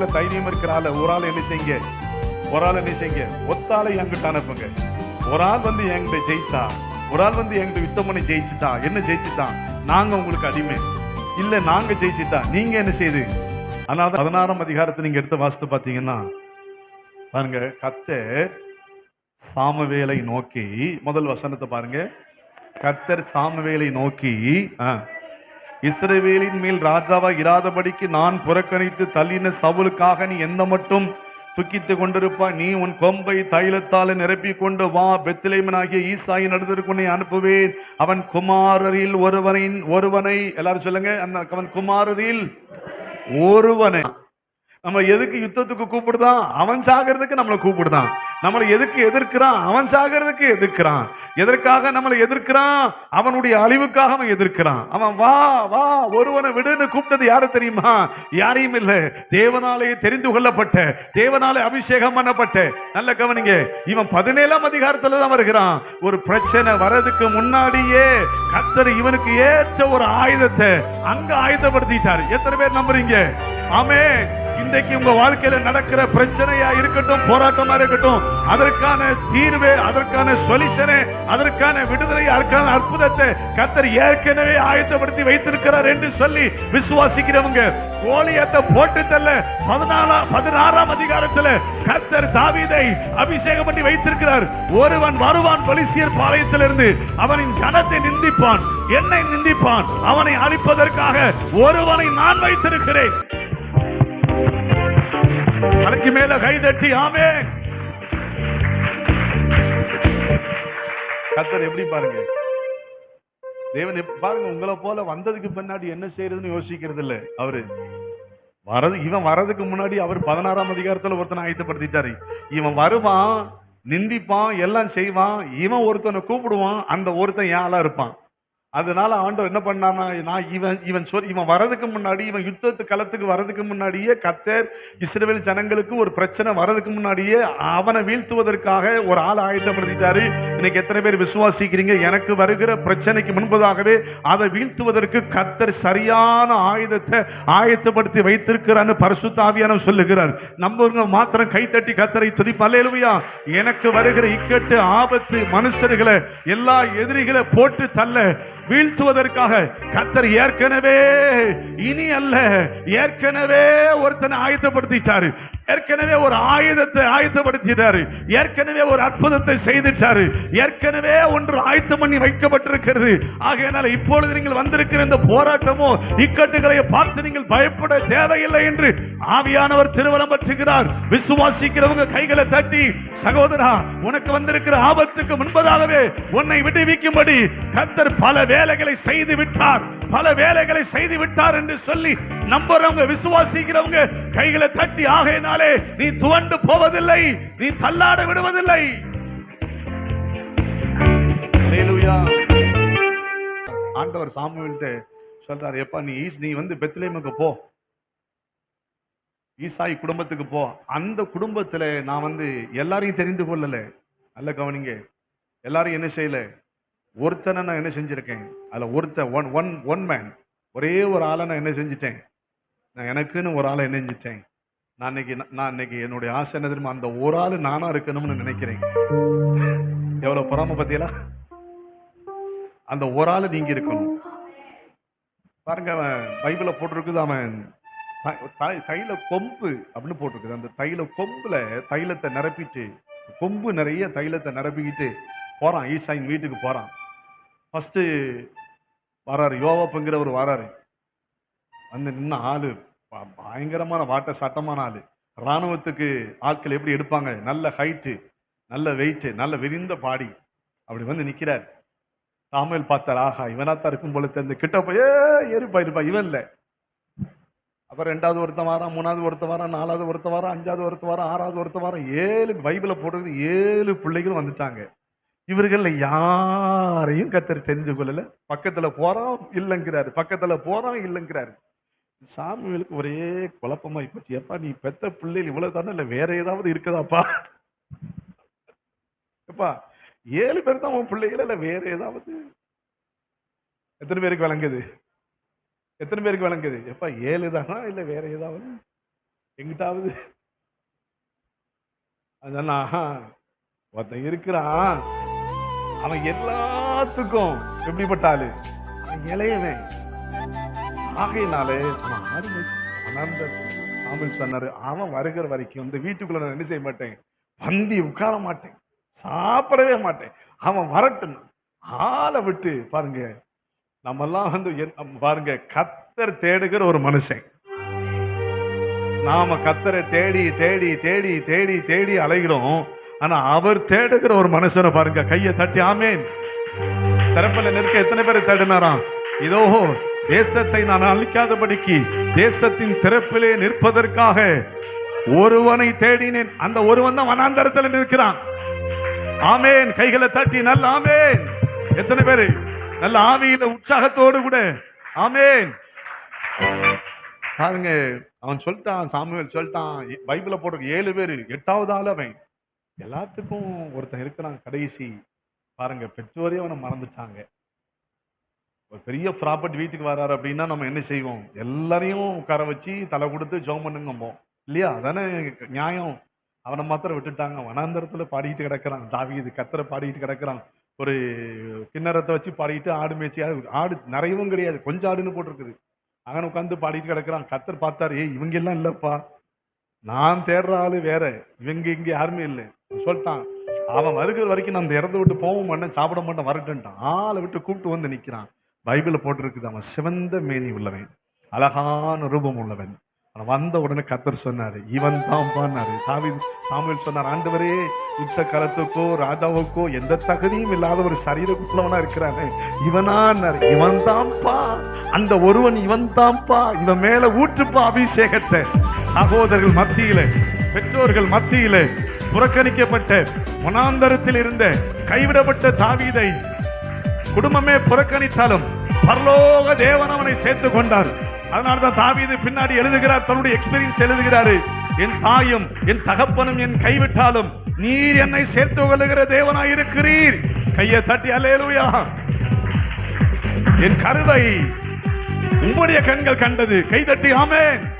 நல்ல தைரியம் இருக்கிற ஆள ஒரு ஆள் என்ன செய்யுங்க. ஒரு ஆள் என்ன செய்யுங்க. ஒத்தாளை என்கிட்ட அனுப்புங்க. ஒரு ஆள் வந்து என்கிட்ட ஜெயிச்சா ஒரு ஆள் வந்து என்கிட்ட யுத்தம் பண்ணி ஜெயிச்சுட்டா என்ன ஜெயிச்சுட்டான் நாங்க உங்களுக்கு அடிமை. இல்ல நாங்க ஜெயிச்சுட்டா நீங்க என்ன செய்யுது அதனால பதினாறாம் அதிகாரத்தை நீங்க எடுத்து வாசித்து பாத்தீங்கன்னா பாருங்க கத்தர் சாமவேலை நோக்கி முதல் வசனத்தை பாருங்க. கத்தர் சாமவேலை நோக்கி ஆஹ் இஸ்ரவேலின் மேல் ராஜாவா இராதபடிக்கு நான் புறக்கணித்து தள்ளின சவுலுக்காக நீ எந்த மட்டும் துக்கித்து கொண்டிருப்பா நீ உன் கொம்பை தைலத்தால நிரப்பி கொண்டு வா. பெத்திலேமனாகிய ஈசாயின் இடத்திற்கு உன்னை அனுப்புவேன். அவன் குமாரரில் ஒருவனின் ஒருவனை எல்லாரும் சொல்லுங்க அந்த அவன் குமாரரில் ஒருவனை. நம்ம எதுக்கு யுத்தத்துக்கு கூப்பிடுதான்? அவன் சாகிறதுக்கு நம்மளை கூப்பிடுதான். நம்மளை எதுக்கு எதிர்க்கிறான்? அவன் சாகிறதுக்கு எதிர்க்கிறான். எதற்காக நம்மளை எதிர்க்கிறான்? அவனுடைய அழிவுக்காக அவன் எதிர்க்கிறான். அவன் வா வா ஒருவனை விடுன்னு கூப்பிட்டது யாரு தெரியுமா? யாரையும் இல்லை. தேவனாலே தெரிந்து கொள்ளப்பட்ட தேவனாலே அபிஷேகம் பண்ணப்பட்ட. நல்ல கவனிங்க. இவன் பதினேழாம் அதிகாரத்துல தான் வருகிறான். ஒரு பிரச்சனை வர்றதுக்கு முன்னாடியே கத்தர் இவனுக்கு ஏற்ற ஒரு ஆயுதத்தை அங்க ஆயுதப்படுத்திட்டாரு. எத்தனை பேர் நம்புறீங்க? ஆமே இன்றைக்கு உங்க வாழ்க்கையில நடக்கிற பிரச்சனையா இருக்கட்டும் போராட்டமா இருக்கட்டும் அதற்கான தீர்வு அதற்கான சொல்யூஷனு அதற்கான விடுதலை அதற்கான அற்புதத்தை கத்தர் ஏற்கனவே ஆயத்தப்படுத்தி வைத்திருக்கிறார் என்று சொல்லி விசுவாசிக்கிறவங்க கோலியத்தை போட்டு தள்ள பதினாலாம் பதினாறாம் அதிகாரத்துல கத்தர் தாவீதை அபிஷேகம் பண்ணி வைத்திருக்கிறார். ஒருவன் வருவான் பலிசியர் பாளையத்திலிருந்து அவனின் ஜனத்தை நிந்திப்பான் என்னை நிந்திப்பான் அவனை அழிப்பதற்காக ஒருவனை நான் வைத்திருக்கிறேன். தலைக்கு மேல கை தட்டி ஆமே கத்தர் எப்படி பாருங்க? தேவன் பாருங்க உங்களை போல வந்ததுக்கு பின்னாடி என்ன செய்யறதுன்னு யோசிக்கிறது இல்ல அவரு. வரது இவன் வரதுக்கு முன்னாடி அவர் பதினாறாம் அதிகாரத்துல ஒருத்தனை ஆயத்தப்படுத்திட்டாரு. இவன் வருவான் நிந்திப்பான் எல்லாம் செய்வான் இவன் ஒருத்தனை கூப்பிடுவான் அந்த ஒருத்தன் ஏன் இருப்பான். அதனால ஆண்டவர் என்ன பண்ணானா நான் இவன் இவன் சொல் இவன் வரதுக்கு முன்னாடி இவன் யுத்தத்து களத்துக்கு வரதுக்கு முன்னாடியே கத்தர் இஸ்ரேல் ஜனங்களுக்கு ஒரு பிரச்சனை வரதுக்கு முன்னாடியே அவனை வீழ்த்துவதற்காக ஒரு ஆள் ஆயத்தப்படுத்திட்டாரு. இன்னைக்கு எத்தனை பேர் விசுவாசிக்கிறீங்க? எனக்கு வருகிற பிரச்சனைக்கு முன்பதாகவே அதை வீழ்த்துவதற்கு கத்தர் சரியான ஆயுதத்தை ஆயத்தப்படுத்தி வைத்திருக்கிறான்னு பரிசுத்தாவியான சொல்லுகிறார். நம்ம மாத்திரம் கைத்தட்டி கத்தரை துதிப்பு. எனக்கு வருகிற இக்கட்டு ஆபத்து மனுஷர்களை எல்லா எதிரிகளை போட்டு தள்ள வீழ்த்துவதற்காக கத்தர் ஏற்கனவே இனி அல்ல. ஏற்கனவே ஒருத்தனை ஆயத்தப்படுத்திட்டாரு. ஏற்கனவே ஒரு ஆயுதத்தை ஆயத்தப்படுத்திட்டாரு. ஏற்கனவே ஒரு அற்புதத்தை செய்துட்டாரு. ஏற்கனவே ஒன்று ஆயத்தம் பண்ணி வைக்கப்பட்டிருக்கிறது. ஆகையினால இப்பொழுது நீங்கள் வந்திருக்கிற இந்த போராட்டமோ இக்கட்டுகளை பார்த்து நீங்கள் பயப்பட தேவையில்லை என்று ஆவியானவர் திருவலம் பற்றுகிறார். விசுவாசிக்கிறவங்க கைகளை தட்டி சகோதரா உனக்கு வந்திருக்கிற ஆபத்துக்கு முன்பதாகவே உன்னை விடுவிக்கும்படி கத்தர் பல வேலைகளை செய்து விட்டார். பல வேலைகளை செய்து விட்டார் என்று சொல்லி நம்புறவங்க விசுவாசிக்கிறவங்க கைகளை தட்டி ஆகையினாலே நீ துவண்டு போவதில்லை நீ தள்ளாட விடுவதில்லை. ஆண்டவர் சாமுவேல்கிட்ட சொல்றாரு எப்பா நீ ஈஸ்- நீ வந்து பெத்லேமுக்கு போ. ஈசாய் குடும்பத்துக்கு போ. அந்த குடும்பத்தில் நான் வந்து எல்லாரையும் தெரிந்து கொள்ளலை. நல்ல கவனிங்க. எல்லாரும் என்ன செய்யலை? ஒருத்தனை நான் என்ன செஞ்சுருக்கேன்? அதில் ஒருத்த ஒன் ஒன் ஒன் மேன் ஒரே ஒரு ஆளை நான் என்ன செஞ்சிட்டேன்? நான் எனக்குன்னு ஒரு ஆளை என்ன செஞ்சிட்டேன்? நான் இன்னைக்கு நான் இன்னைக்கு என்னுடைய ஆசை என்ன தெரியுமா? அந்த ஒரு ஆள் நானாக இருக்கணும்னு நினைக்கிறேன். எவ்வளோ பொறாம பார்த்தீங்களா அந்த ஒரு ஆள் நீங்க இருக்கணும். பாருங்க அவன் பைபிள போட்டிருக்குது அவன் தைல கொம்பு அப்படின்னு போட்டிருக்குது. அந்த தைல கொம்புல தைலத்தை நிரப்பிட்டு கொம்பு நிறைய தைலத்தை நிரப்பிக்கிட்டு போறான். ஈசாயின் வீட்டுக்கு போறான். ஃபஸ்ட்டு வராரு. யோவப்புங்கிறவர் வராரு. வந்து நின்ன ஆள் பயங்கரமான வாட்ட சட்டமான ஆள். ராணுவத்துக்கு ஆட்கள் எப்படி எடுப்பாங்க? நல்ல ஹைட்டு நல்ல வெயிட்டு நல்ல விரிந்த பாடி. அப்படி வந்து நிற்கிறார் சாமுவேல் பார்த்தார் ஆஹா இவனாத்தான் இருக்கும் போல தெரிஞ்சு கிட்ட போய் ஏறிப்பா ஏறுப்பா இருப்பா இவன் இல்லை. அப்புறம் ரெண்டாவது ஒருத்தன் வாரம் மூணாவது ஒருத்தன் வாரம் நாலாவது ஒருத்தன் வாரம் அஞ்சாவது ஒருத்தன் வாரம் ஆறாவது ஒருத்தன் வாரம் ஏழு பைபிளை போடுறது ஏழு பிள்ளைகளும் வந்துட்டாங்க. இவர்கள்ல யாரையும் கத்தர் தெரிஞ்சு கொள்ளல. பக்கத்துல போறோம் இல்லைங்கிறாரு. பக்கத்துல போறோம் இல்லைங்கிறாரு. சாமிகளுக்கு ஒரே குழப்பமா போச்சு. எப்பா நீ பெத்த பிள்ளைகள் இவ்வளவு தானே இல்ல வேற ஏதாவது இருக்குதாப்பா? எப்பா ஏழு பேர் தான் உன் பிள்ளைகள் இல்ல வேற ஏதாவது? எத்தனை பேருக்கு விளங்குது? எத்தனை பேருக்கு விளங்குது? எப்பா ஏழு தானா? இல்ல வேற ஏதாவது? எங்கிட்டாவது? அதெல்லாம் ஒருத்தன் இருக்கிறான். அவன் எல்லாத்துக்கும் எப்படிப்பட்ட ஆளு? அவன் இளையவன். ஆகையினாலே அவன் அனந்த சாமில் சொன்னாரு அவன் வருகிற வரைக்கும் இந்த வீட்டுக்குள்ள நான் என்ன செய்ய மாட்டேன்? பந்தி உட்கார மாட்டேன். சாப்பிடவே மாட்டேன். அவன் வரட்டும். ஆளை விட்டு பாருங்க. நம்மெல்லாம் வந்து என்- பாருங்க கத்தர் தேடுகிற ஒரு மனுஷன். நாம கத்தரை தேடி தேடி தேடி தேடி தேடி அலைகிறோம். ஆனா அவர் தேடுகிற ஒரு மனுஷனை பாருங்க கையை தட்டி ஆமேன். திறப்பில் நிற்க எத்தனை பேர் தேடினாராம்? இதோ தேசத்தை நான் அழிக்காதபடிக்கு தேசத்தின் திறப்பிலே நிற்பதற்காக ஒருவனை தேடினேன். அந்த ஒருவன் தான் வனாந்தரத்தில் நிற்கிறான். ஆமேன். கைகளை தட்டி நல்ல ஆமேன். எத்தனை பேரு? நல்ல ஆவியில உற்சாகத்தோடு கூட. ஆமேன். பாருங்க அவன் சொல்லிட்டான் சாமுவேல் சொல்லிட்டான். பைபிள போட்டு ஏழு பேரு எட்டாவது ஆள் அவன். எல்லாத்துக்கும் ஒருத்தன் இருக்கிறான் கடைசி. பாருங்க பெற்றோரே அவனை மறந்துட்டாங்க. ஒரு பெரிய ப்ராப்பர்ட்டி வீட்டுக்கு வராரு அப்படின்னா நம்ம என்ன செய்வோம்? எல்லாரையும் உட்கார வச்சு தலை கொடுத்து ஜோம் பண்ணுங்கம்போம் இல்லையா? அதானே நியாயம். அவனை மாத்திரம் விட்டுட்டாங்க. வனாந்தரத்துல பாடிக்கிட்டு கிடக்கிறான். தாவியது கத்தரை பாடிக்கிட்டு கிடக்கிறான். ஒரு கிண்ணறத்தை வச்சு பாடிக்கிட்டு ஆடு மேய்ச்சி ஆடு- ஆடு நிறையவும் கிடையாது. கொஞ்சம் ஆடுன்னு போட்டிருக்குது. அங்கே உட்காந்து பாடிட்டு கிடக்குறான். கத்தர் பார்த்தாரு ஏய் இவங்க எல்லாம் இல்லைப்பா. நான் தேடுற ஆள் வேற. இவங்க இங்கே யாருமே இல்லை. சொல்லிட்டான். அவன் வருகிற வரைக்கும் நான் அந்த இறந்து விட்டு போக மாட்டேன் சாப்பிட மாட்டேன் வரட்டுன்ட்டான். ஆளை விட்டு கூப்பிட்டு வந்து நிற்கிறான் பைபிளில் போட்டிருக்குது அவன் சிவந்த மேனி உள்ளவன் அழகான ரூபம் உள்ளவன். அவன் வந்த உடனே கத்தர் சொன்னார் இவன் தான் பான்னாரு சாமி சாமியில் சொன்னார் ஆண்டவரே யுத்த காலத்துக்கோ ராஜாவுக்கோ எந்த தகுதியும் இல்லாத ஒரு சரீரக்குள்ளவனா இருக்கிறானே. இவனான்னாரு இவன் தான்ப்பா அந்த ஒருவன் இவன் தான்ப்பா இவன் மேல ஊற்றுப்பா அபிஷேகத்தை. சகோதரர்கள் மத்தியில பெற்றோர்கள் மத்தியில புறக்கணிக்கப்பட்ட மனாந்தரத்தில் இருந்த கைவிடப்பட்ட தாவீதை குடும்பமே புறக்கணித்தாலும் பரலோக தேவன் அவனை சேர்த்துக் கொண்டார். அதனால்தான் தாவீது பின்னாடி எழுதுகிறார் தன்னுடைய எக்ஸ்பீரியன்ஸ் எழுதுகிறாரு. என் தாயும் என் தகப்பனும் என் கைவிட்டாலும் நீர் என்னை சேர்த்து கொள்ளுகிற தேவனாய் இருக்கிறீர். கையை தட்டி அல்லேலூயா. என் கருவை உம்முடைய கண்கள் கண்டது. கை தட்டி ஆமேன்.